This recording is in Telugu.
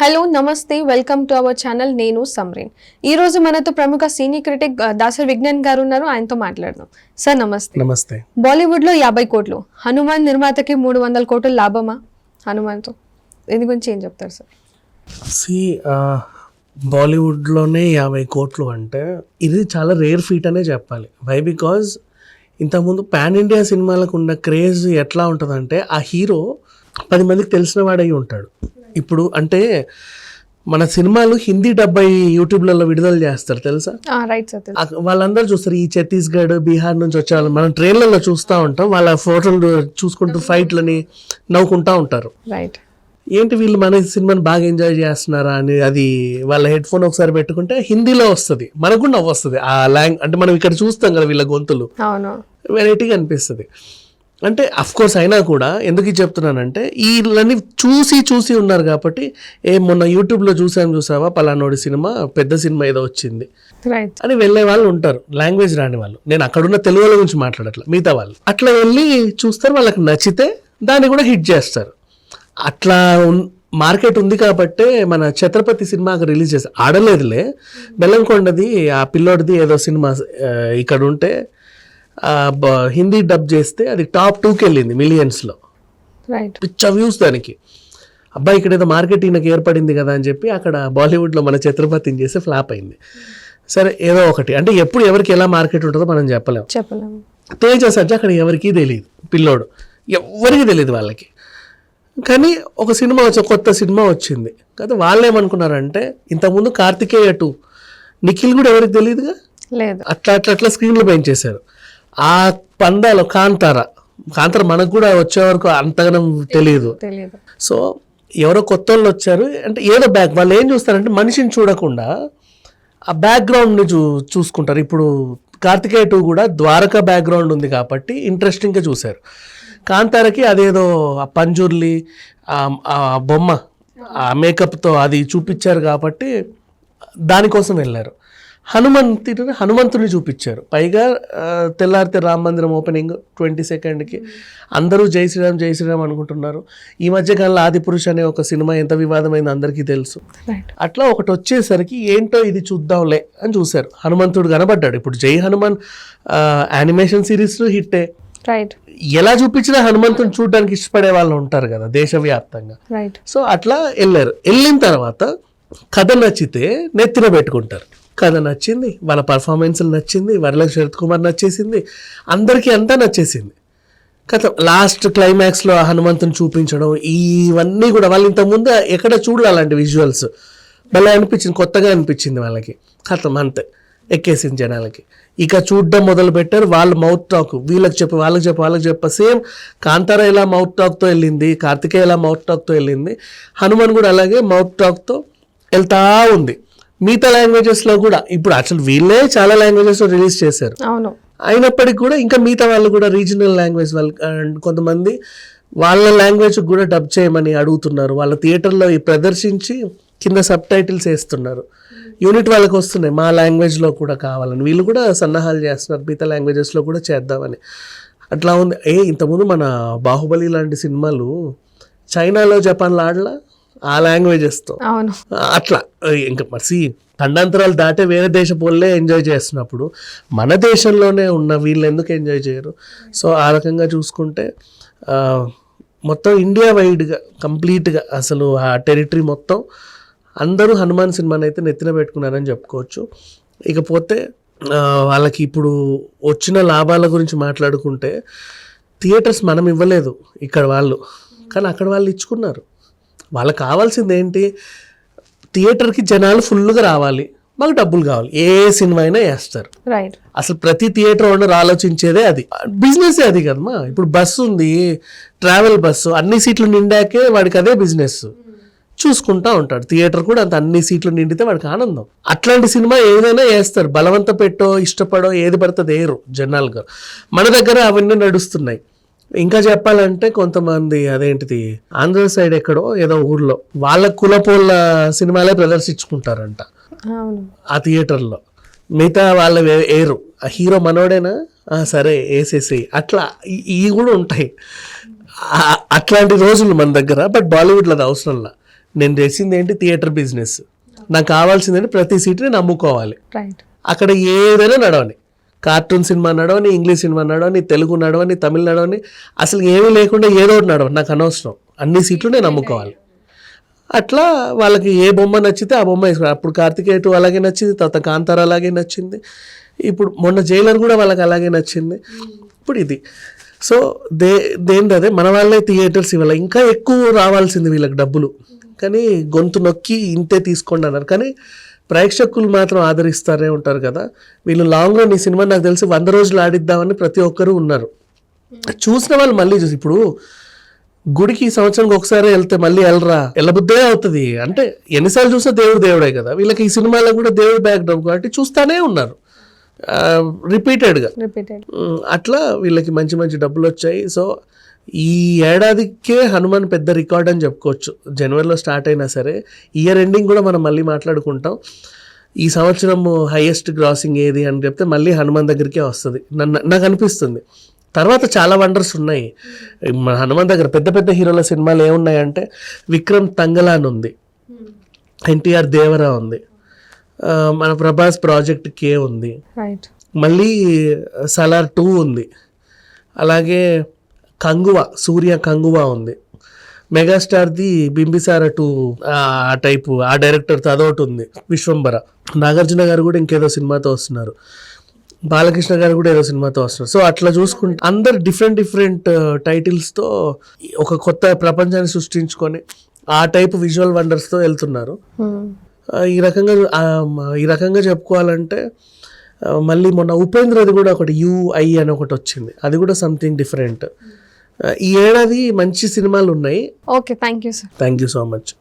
హలో నమస్తే. Welcome to our channel. నేను సమ్రీన్. ఈ రోజు మనతో ప్రముఖ సీనియర్ క్రిటిక్ దాసరి విజ్ఞాన్ గారు ఉన్నారు. ఆయనతో మాట్లాడదాం. సార్ నమస్తే. నమస్తే. బాలీవుడ్లో యాభై కోట్లు. హనుమాన్ నిర్మాతకి మూడు వందల కోట్లు లాభమా? హనుమాన్తో. దీని గురించి ఏం చెప్తారు సార్? సి బాలీవుడ్లోనే యాభై కోట్లు అంటే ఇది చాలా రేర్ ఫీట్ అనే చెప్పాలి. వై బికాజ్ ఇంతకుముందు పాన్ ఇండియా సినిమాలకు ఉన్న క్రేజ్ ఎట్లా ఉంటుందంటే ఆ హీరో పది మందికి తెలిసిన వాడై ఉంటాడు. ఇప్పుడు అంటే మన సినిమాలు హిందీ డబ్బై యూట్యూబ్లలో విడుదల చేస్తారు తెలుసా? రైట్ సార్ వాళ్ళందరూ చూస్తారు ఈ ఛత్తీస్గఢ్ బీహార్ నుంచి వచ్చే వాళ్ళు. మనం ట్రైన్లలో చూస్తూ ఉంటాం వాళ్ళ ఫోటోలు చూసుకుంటూ ఫైట్లని నవ్వుకుంటూ ఉంటారు. రైట్ ఏంటి వీళ్ళు మన సినిమాని బాగా ఎంజాయ్ చేస్తున్నారా అని అది వాళ్ళ హెడ్ ఫోన్ ఒకసారి పెట్టుకుంటే హిందీలో వస్తుంది మనకు కూడా నవ్వు వస్తుంది ఆ లాంగ్ అంటే మనం ఇక్కడ చూస్తాం కదా వీళ్ళ గొంతులు. వెరైటీగా అనిపిస్తుంది. అంటే అఫ్ కోర్స్ అయినా కూడా ఎందుకు చెప్తున్నానంటే వీళ్ళని చూసి చూసి ఉన్నారు కాబట్టి ఏ మొన్న యూట్యూబ్లో చూసాను చూసావా? పలానోడి సినిమా పెద్ద సినిమా ఏదో వచ్చింది. అని వెళ్ళే వాళ్ళు ఉంటారు. లాంగ్వేజ్ రాని వాళ్ళు. నేను అక్కడున్న తెలుగు వాళ్ళ గురించి మాట్లాడట్లా మిగతా వాళ్ళు. అట్లా వెళ్ళి చూస్తారు వాళ్ళకి నచ్చితే దాన్ని కూడా హిట్ చేస్తారు. అట్లా మార్కెట్ ఉంది కాబట్టే మన ఛత్రపతి సినిమా రిలీజ్ చేస్తారు ఆడలేదులే. బెల్లంకొండది ఆ పిల్లోడిది ఏదో సినిమా ఇక్కడ ఉంటే హిందీ డబ్ చేస్తే అది టాప్ టూకి వెళ్ళింది మిలియన్స్లో. పిచ్చ వ్యూస్ దానికి. అబ్బాయి ఇక్కడ ఏదో మార్కెట్ ఈయనకి ఏర్పడింది కదా అని చెప్పి అక్కడ బాలీవుడ్లో మన ఛత్రపతిని చేస్తే ఫ్లాప్ అయింది. సరే ఏదో ఒకటి. అంటే ఎప్పుడు ఎవరికి ఎలా మార్కెట్ ఉంటుందో మనం చెప్పలేం. చెప్పలేము తేజ సజ్జ అక్కడ ఎవరికీ తెలియదు పిల్లోడు. ఎవరికి తెలియదు వాళ్ళకి. కానీ ఒక సినిమా వచ్చి కొత్త సినిమా వచ్చింది. కదా వాళ్ళు ఏమనుకున్నారంటే ఇంతకుముందు కార్తికేయ టూ. నిఖిల్ కూడా ఎవరికి తెలియదుగా లేదు. అట్లా అట్లా అట్లా స్క్రీన్లో పెంచేశారు ఆ పందాలో కాంతార. కాంతార మనకు కూడా వచ్చే వరకు అంతగానం తెలియదు. సో ఎవరో కొత్త వాళ్ళు వచ్చారు. అంటే ఏదో బ్యాక్ వాళ్ళు ఏం చూస్తారంటే మనిషిని చూడకుండా ఆ బ్యాక్గ్రౌండ్ని చూ చూసుకుంటారు. ఇప్పుడు కార్తికేయ టూ కూడా ద్వారకా బ్యాక్గ్రౌండ్ ఉంది కాబట్టి ఇంట్రెస్టింగ్గా చూశారు. కాంతారకి అదేదో ఆ పంజుర్లి ఆ బొమ్మ ఆ మేకప్తో అది చూపించారు కాబట్టి దానికోసం వెళ్ళారు. హనుమంతుని హనుమంతుని చూపించారు. పైగా తెల్లారితే రామ మందిరం ఓపెనింగ్ ట్వంటీ సెకండ్కి. అందరూ జై శ్రీరామ్ జై శ్రీరామ్ అనుకుంటున్నారు. ఈ మధ్య కాలంలో ఆదిపురుష్ అనే ఒక సినిమా ఎంత వివాదమైందో అందరికీ తెలుసు. అట్లా ఒకటి వచ్చేసరికి ఏంటో ఇది చూద్దాంలే అని చూశారు. హనుమంతుడు కనబడ్డాడు. ఇప్పుడు జై హనుమాన్ యానిమేషన్ సిరీస్ హిట్టే. రైట్ ఎలా చూపించినా హనుమంతుని చూడడానికి ఇష్టపడే వాళ్ళు ఉంటారు కదా దేశవ్యాప్తంగా. రైట్ సో అట్లా వెళ్ళారు. వెళ్ళిన తర్వాత కథ నచ్చితే నెత్తిన పెట్టుకుంటారు. కథ నచ్చింది వాళ్ళ పర్ఫార్మెన్స్ నచ్చింది వరలక్ష్మి శరత్ కుమార్ నచ్చేసింది అందరికీ అంతా నచ్చేసింది. కథ లాస్ట్ క్లైమాక్స్లో ఆ హనుమంతుని చూపించడం ఇవన్నీ కూడా వాళ్ళు ఇంతకుముందు ఎక్కడ చూడాలి అలాంటి విజువల్స్ భలే అనిపించింది కొత్తగా అనిపించింది వాళ్ళకి. కథం అంతే ఎక్కేసింది జనాలకి. ఇక చూడడం మొదలు పెట్టారు వాళ్ళు మౌత్ టాక్ వీళ్ళకి చెప్పి వాళ్ళకి చెప్పి వాళ్ళకి చెప్ప సేమ్ కాంతార ఎలా మౌత్ టాక్తో వెళ్ళింది కార్తికేయ ఎలా మౌత్ టాక్తో వెళ్ళింది హనుమాన్ కూడా అలాగే మౌత్ టాక్తో వెళ్తా ఉంది. మిగతా లాంగ్వేజెస్లో కూడా ఇప్పుడు అసలు వీళ్ళే చాలా లాంగ్వేజెస్లో రిలీజ్ చేశారు. అవును. అయినప్పటికీ కూడా ఇంకా మిగతా వాళ్ళు కూడా రీజనల్ లాంగ్వేజ్ వాళ్ళు అండ్ కొంతమంది వాళ్ళ లాంగ్వేజ్ కూడా డబ్ చేయమని అడుగుతున్నారు. వాళ్ళ థియేటర్లో ప్రదర్శించి కింద సబ్ టైటిల్స్ వేస్తున్నారు. యూనిట్ వాళ్ళకి వస్తున్నాయి మా లాంగ్వేజ్లో కూడా కావాలని. వీళ్ళు కూడా సన్నాహాలు చేస్తున్నారు మిగతా లాంగ్వేజెస్లో కూడా చేద్దామని. అట్లా ఉంది. ఏ ఇంతకుముందు మన బాహుబలి లాంటి సినిమాలు చైనాలో జపాన్లో ఆడలా? ఆ లాంగ్వేజెస్తో అవును. అట్లా. ఇంకా మరి ఖండాంతరాలు దాటే వేరే దేశ పోల్లే ఎంజాయ్ చేస్తున్నప్పుడు మన దేశంలోనే ఉన్న వీళ్ళు ఎందుకు ఎంజాయ్ చేయరు? సో ఆ రకంగా చూసుకుంటే మొత్తం ఇండియా వైడ్గా కంప్లీట్గా అసలు ఆ టెరిటరీ మొత్తం అందరూ హనుమాన్ సినిమాని అయితే నెత్తిన పెట్టుకున్నారని చెప్పుకోవచ్చు. ఇకపోతే వాళ్ళకి ఇప్పుడు వచ్చిన లాభాల గురించి మాట్లాడుకుంటే థియేటర్స్ మనం ఇవ్వలేదు ఇక్కడ వాళ్ళు. కానీ అక్కడ వాళ్ళు ఇచ్చుకున్నారు. వాళ్ళకి కావాల్సింది ఏంటి థియేటర్కి జనాలు ఫుల్గా రావాలి. మాకు డబ్బులు కావాలి. ఏ సినిమా అయినా వేస్తారు. రైట్ అసలు ప్రతి థియేటర్ ఓనర్ ఆలోచించేదే అది. బిజినెస్ అది కదమ్మా. ఇప్పుడు బస్సు ఉంది ట్రావెల్ బస్సు అన్ని సీట్లు నిండాకే వాడికి అదే బిజినెస్ చూసుకుంటా ఉంటాడు. థియేటర్ కూడా అంత అన్ని సీట్లు నిండితే వాడికి ఆనందం. అట్లాంటి సినిమా ఏదైనా వేస్తారు. బలవంత పెట్టో ఇష్టపడో ఏది పడుతుంది వేయరు జనాలుగా మన దగ్గర అవన్నీ నడుస్తున్నాయి. ఇంకా చెప్పాలంటే కొంతమంది అదేంటిది ఆంధ్ర సైడ్ ఎక్కడో ఏదో ఊర్లో వాళ్ళ కులపోళ్ళ సినిమాలే ప్రదర్శించుకుంటారంట. ఆ థియేటర్లో. మిగతా వాళ్ళు వేయరు ఆ హీరో మనోడేనా? సరే వేసేసి అట్లా ఈ- ఇవి కూడా ఉంటాయి. అట్లాంటి రోజులు మన దగ్గర బట్ బాలీవుడ్లో అది అవసరంలా నేను చేసింది ఏంటి? Theatre business. నాకు కావాల్సింది ఏంటి? ప్రతి సీట్ని రైట్ అక్కడ ఏదైనా నడవని కార్టూన్ సినిమా నడవని ఇంగ్లీష్ సినిమా నడవని తెలుగు నడవని తమిళ నడవని అసలు ఏమీ లేకుండా ఏదో ఒకటి నడవని నాకు అనవసరం. అన్ని సీట్లు నేను అమ్ముకోవాలి అట్లా వాళ్ళకి ఏ బొమ్మ నచ్చితే ఆ బొమ్మ వేసుకున్నారు అప్పుడు కార్తికేయ అలాగే నచ్చింది తర్వాత కాంతార అలాగే నచ్చింది. ఇప్పుడు మొన్న జైలర్ కూడా వాళ్ళకి అలాగే నచ్చింది. ఇప్పుడు ఇది. సో దే దేని అదే? మన వాళ్ళే థియేటర్స్ ఇవ్వాలి. ఇంకా ఎక్కువ రావాల్సింది వీళ్ళకి డబ్బులు. కానీ గొంతు నొక్కి ఇంతే తీసుకోండి అన్నారు. కానీ ప్రేక్షకులు మాత్రం ఆదరిస్తారే ఉంటారు కదా. వీళ్ళు లాంగ్ రన్ ఈ సినిమా నాకు తెలిసి వంద రోజులు ఆడిద్దామని ప్రతి ఒక్కరూ ఉన్నారు. చూసిన వాళ్ళు మళ్ళీ చూసి ఇప్పుడు గుడికి ఈ సంవత్సరానికి ఒకసారి వెళ్తే మళ్ళీ వెళ్ళరా? వెళ్ళబుద్దే అవుతుంది. అంటే ఎన్నిసార్లు చూసినా దేవుడు దేవుడే కదా. వీళ్ళకి ఈ సినిమాలో కూడా దేవుడు బ్యాక్గ్రౌండ్ కాబట్టి చూస్తానే ఉన్నారు. రిపీటెడ్గా రిపీటెడ్ అట్లా వీళ్ళకి మంచి మంచి డబ్బులు వచ్చాయి. సో ఈ ఏడాదికే హనుమాన్ పెద్ద రికార్డ్ అని చెప్పుకోవచ్చు. జనవరిలో స్టార్ట్ అయినా సరే ఇయర్ ఎండింగ్ కూడా మనం మళ్ళీ మాట్లాడుకుంటాం. ఈ సంవత్సరం హైయెస్ట్ గ్రాసింగ్ ఏది అని చెప్తే మళ్ళీ హనుమాన్ దగ్గరికే వస్తుంది. నన్ను నాకు అనిపిస్తుంది. తర్వాత చాలా వండర్స్ ఉన్నాయి. మన హనుమాన్ దగ్గర పెద్ద పెద్ద హీరోల సినిమాలు ఏమున్నాయంటే విక్రమ్ తంగలా అని ఉంది ఎన్టీఆర్ దేవరా ఉంది. మన ప్రభాస్ ప్రాజెక్ట్ కే ఉంది. మళ్ళీ సలార్ టూ ఉంది. అలాగే కంగువ సూర్య కంగువ ఉంది. మెగాస్టార్ది బింబిసార టూ ఆ టైపు ఆ డైరెక్టర్తో అదొకటి ఉంది విశ్వంబర. నాగార్జున గారు కూడా ఇంకేదో సినిమాతో వస్తున్నారు. బాలకృష్ణ గారు కూడా ఏదో సినిమాతో వస్తున్నారు. సో అట్లా చూసుకుంటే అందరు డిఫరెంట్ డిఫరెంట్ టైటిల్స్తో ఒక కొత్త ప్రపంచాన్ని సృష్టించుకొని ఆ టైపు విజువల్ వండర్స్తో వెళ్తున్నారు. ఆ, ఈ రకంగా ఈ రకంగా చెప్పుకోవాలంటే మళ్ళీ మొన్న ఉపేంద్రది కూడా ఒకటి యుఐ అని ఒకటి వచ్చింది. అది కూడా సంథింగ్ డిఫరెంట్ ఈ ఏడాది మంచి సినిమాలు ఉన్నాయి okay thank you sir. Thank you so much.